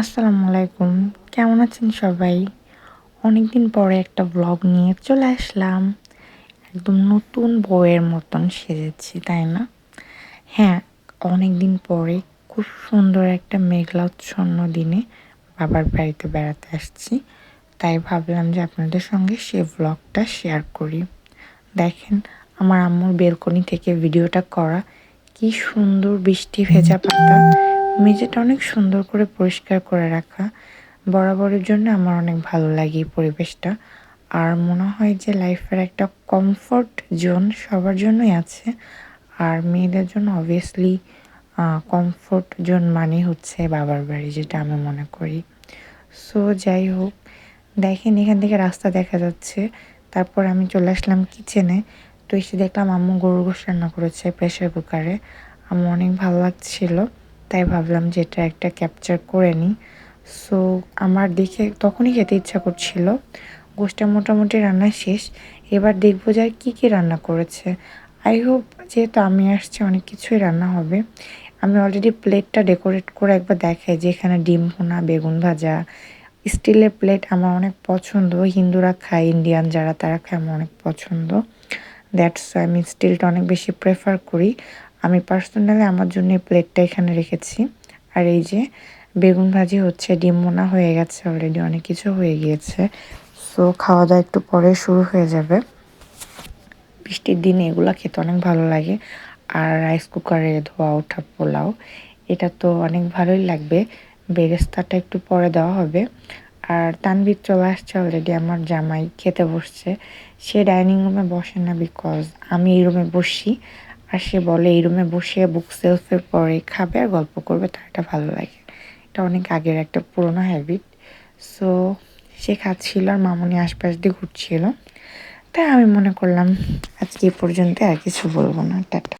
আসসালামু আলাইকুম কেমন আছেন সবাই? অনেক দিন পরে একটা ব্লগ নিয়ে চলে আসলাম। একদম নতুন বইয়ের মতন সেজেছি, তাই না? হ্যাঁ অনেক দিন পরে খুব সুন্দর একটা মেঘলাচ্ছন্ন দিনে বাবার বাড়িতে বেড়াতে আসছি। তাই ভাবলাম যে আপনাদের সঙ্গে সে ব্লগটা শেয়ার করি। দেখেন, আমার আম্মুর বেলকনি থেকে ভিডিওটা করা কি সুন্দর বৃষ্টি ভেজা পাতা। মেঝেটা অনেক সুন্দর করে পরিষ্কার করে রাখা। বরাবরের জন্য আমার অনেক ভালো লাগে এই পরিবেশটা। আর মনে হয় যে লাইফের একটা কমফোর্ট জোন সবার জন্যই আছে। আর মেয়েদের জন্য অবভিয়াসলি কমফোর্ট জোন মানে হচ্ছে বাবার বাড়ি, যেটা আমি মনে করি। সো যাই হোক, দেখেন এখান থেকে রাস্তা দেখা যাচ্ছে। তারপর আমি চলে আসলাম কিচেনে তো এসে দেখলাম আম্মু গরুর গোশ রান্না করেছে প্রেশার কুকারে আমার অনেক ভালো লাগছিল। তাই ভাবলাম যে এটা একটা ক্যাপচার করে নিই। সো আমার দেখে তখনই খেতে ইচ্ছা করছিল। গোষ্ঠটা মোটামুটি রান্না শেষ। এবার দেখব যে আর কী কী রান্না করেছে। আই হোপ যেহেতু আমি আসছি, অনেক কিছুই রান্না হবে। আমি অলরেডি প্লেটটা ডেকোরেট করে একবার দেখাই যে এখানে ডিম ভুনা, বেগুন ভাজা। স্টিলের প্লেট আমার অনেক পছন্দ। হিন্দুরা খায় ইন্ডিয়ান যারা, তারা খায়, আমার অনেক পছন্দ। দ্যাটস আমি স্টিলটা অনেক বেশি প্রেফার করি। আমি পার্সোনালি আমার জন্য এই প্লেটটা এখানে রেখেছি। আর এই যে বেগুন ভাজি হচ্ছে, ডিম মোনা হয়ে গেছে অলরেডি অনেক কিছু হয়ে গিয়েছে। সো খাওয়া দাওয়া একটু পরে শুরু হয়ে যাবে। বৃষ্টির দিনে এগুলো খেতে অনেক ভালো লাগে। আর রাইস কুকারে ধোয়া, ওঠা, পোলাও, এটা তো অনেক ভালোই লাগবে। বেরেস্তাটা একটু পরে দেওয়া হবে। আর তানবির চলে আসছে অলরেডি আমার জামাই খেতে বসছে। সে ডাইনিং রুমে বসে না বিকজ আমি এই রুমে বসি। আর সে বলে, এই রুমে বসে বুক সেলফের পরে খাবে আর গল্প করবে, তার এটা ভালো লাগে। এটা অনেক আগের একটা পুরোনো হ্যাবিট সো সে খাচ্ছিল আর মামনি আশপাশ দিয়ে ঘুরছিল। তাই আমি মনে করলাম, আজকে এই পর্যন্ত আর কিছু বলব না। টাটা।